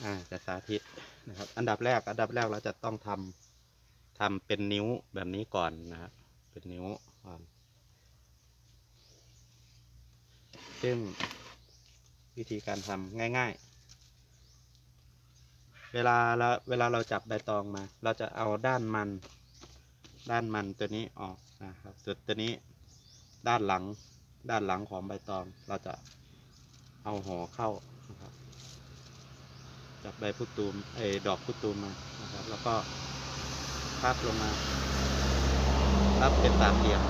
อ่าจะสาธิตนะครับ อันดับแรก อันดับแรกเราจะต้องทำทำเป็นนิ้วแบบนี้ก่อนนะครับ เป็นนิ้วก่อน ซึ่งวิธีการทำง่าย ๆ เวลาเราเวลาเราจับใบตองมา เราจะเอาด้านมัน ด้านมันตัวนี้ออกนะครับส่วนตัวนี้ด้านหลังด้านหลังของใบตองเราจะเอาห่อเข้า จับใบพุตูมเอดอกพุตูมมานะครับ แล้วก็พับลงมาพับเป็นสามเหลี่ยม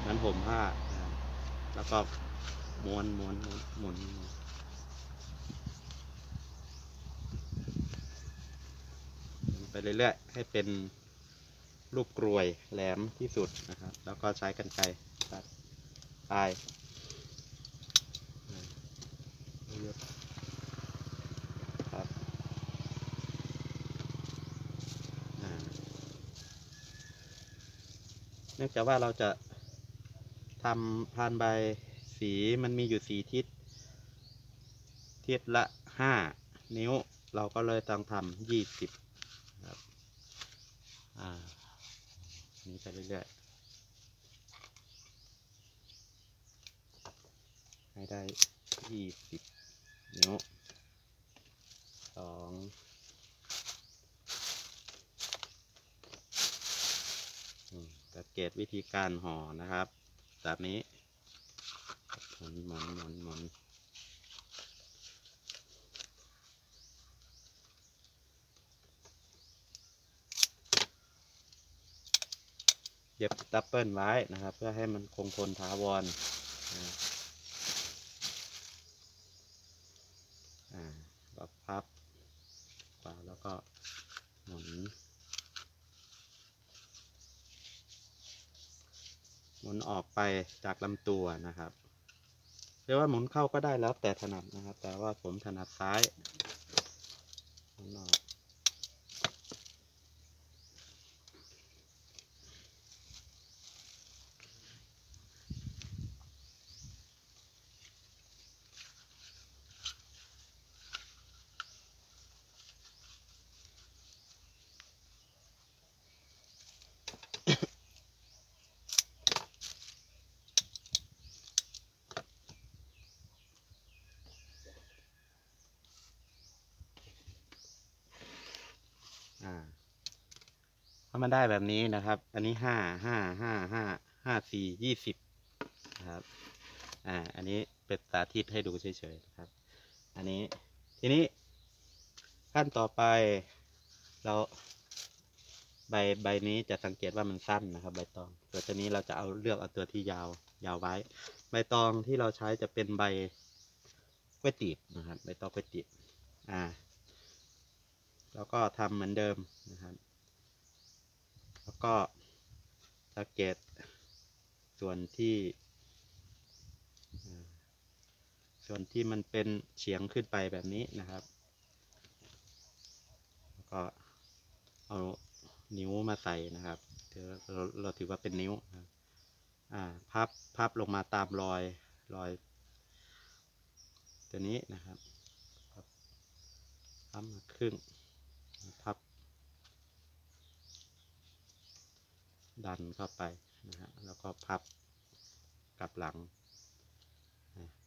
เหมือนผมผ้าแล้วก็ม้วนม้วนม้วนหมุนไปเรื่อยๆให้เป็นรูปกรวยแหลมที่สุดนะครับ แล้วก็ใช้กันไกรตัดปลายอ่าเยอะๆครับอ่า เนื่องจากว่าเราจะทำพานใบสีมันมีอยู่สีทิศ ทิศละห้านิ้ว เราก็เลยต้องทำยี่สิบครับอ่านี้ไปเรื่อยๆ ให้ได้ยี่สิบนิ้วสองอืมสัง เกตวิธีการห่อนะครับแบบนี้หมุนหมุนหมุนหมุนเย็บดับเบิลไว้นะครับ เพื่อให้มันคงทนถาวรนะอ่าก็พับขวาแล้วก็หมุน ห มุนออกไปจากลำตัวนะครับเรียกว่าหมุนเข้าก็ได้แล้วแต่ถนัดนะครับ แต่ว่าผมถนัดซ้ายหมุนออกามันได้แบบนี้นะครับ อันนี้ห้าห้าห้าห้าห้าสี่ยี่สิบนะครับ อ่า อันนี้เป็นสาธิตให้ดูเฉยๆนะครับ อันนี้ทีนี้ขั้นต่อไปเราใบใบนี้จะสังเกตว่ามันสั้นนะครับ ใบตองส่วตัวนี้เราจะเอาเลือกเอาตัวที่ยาวยาวไว้ ใบตองที่เราใช้จะเป็นใบกล้วยตีบนะครับ ใบตองกล้วยตีบอ่า แล้วก็ทำเหมือนเดิมนะครับ แล้วก็สังเกตส่วนที่ ส่วนที่มันเป็นเฉียงขึ้นไปแบบนี้นะครับ แล้วก็เอานิ้วมาใส่นะครับถือเราเราถือว่าเป็นนิ้วอ่าพับพับลงมาตามรอยรอยตัวนี้นะครับพับมาครึ่งพับ ดันเข้าไปนะฮะแล้วก็พับกลับหลัง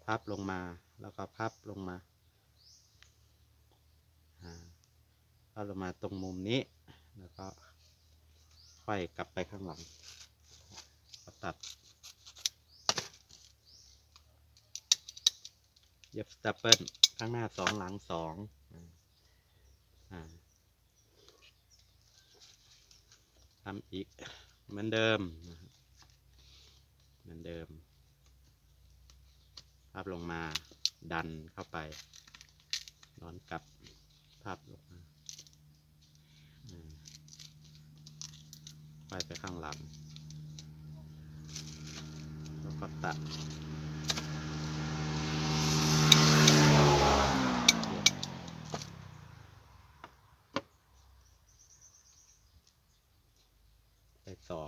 พับลงมาแล้วก็พับลงมาพับลงมาตรงมุมนี้ แล้วก็ไขว้กลับไปข้างหลังตัดเย็บสตัปเปิลข้างหน้าสองหลังสองอทำอีก เหมือนเดิมเหมือนเดิม ภาพลงมาดันเข้าไปนอนกลับภาพลงมาไปไปข้างหลัง แล้วก็ตัด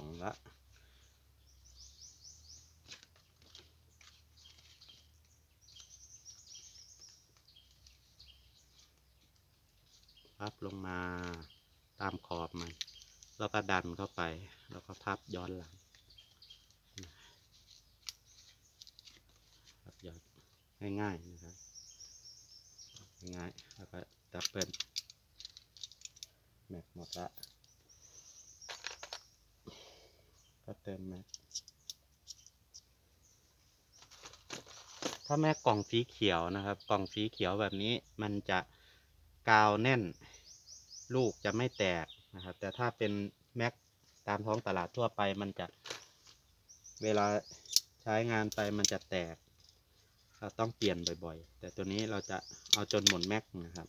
องละพับลงมาตามขอบมัน แล้วก็ดันเข้าไป แล้วก็พับย้อนหลังพับย้อนง่ายๆนะครับ ง่ายๆแล้วก็ดับเบิลแม็กหมดละ ก็เติมแม็ก ถ้าแม็กกล่องสีเขียวนะครับ กล่องสีเขียวแบบนี้มันจะกาวแน่น ลูกจะไม่แตกนะครับ แต่ถ้าเป็นแม็กตามท้องตลาดทั่วไปมันจะ เวลาใช้งานไปมันจะแตก เราต้องเปลี่ยนบ่อยๆ แต่ตัวนี้เราจะเอาจนหมดแม็กนะครับ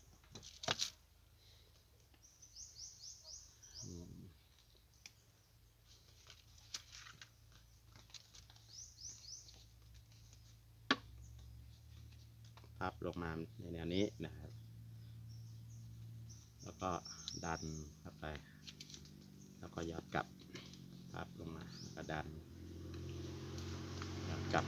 พับลงมาในแนวนี้นะครับ แล้วก็ดันเข้าไป แล้วก็ย้อนกลับพับลงมาแล้วก็ดันย้อนกลับ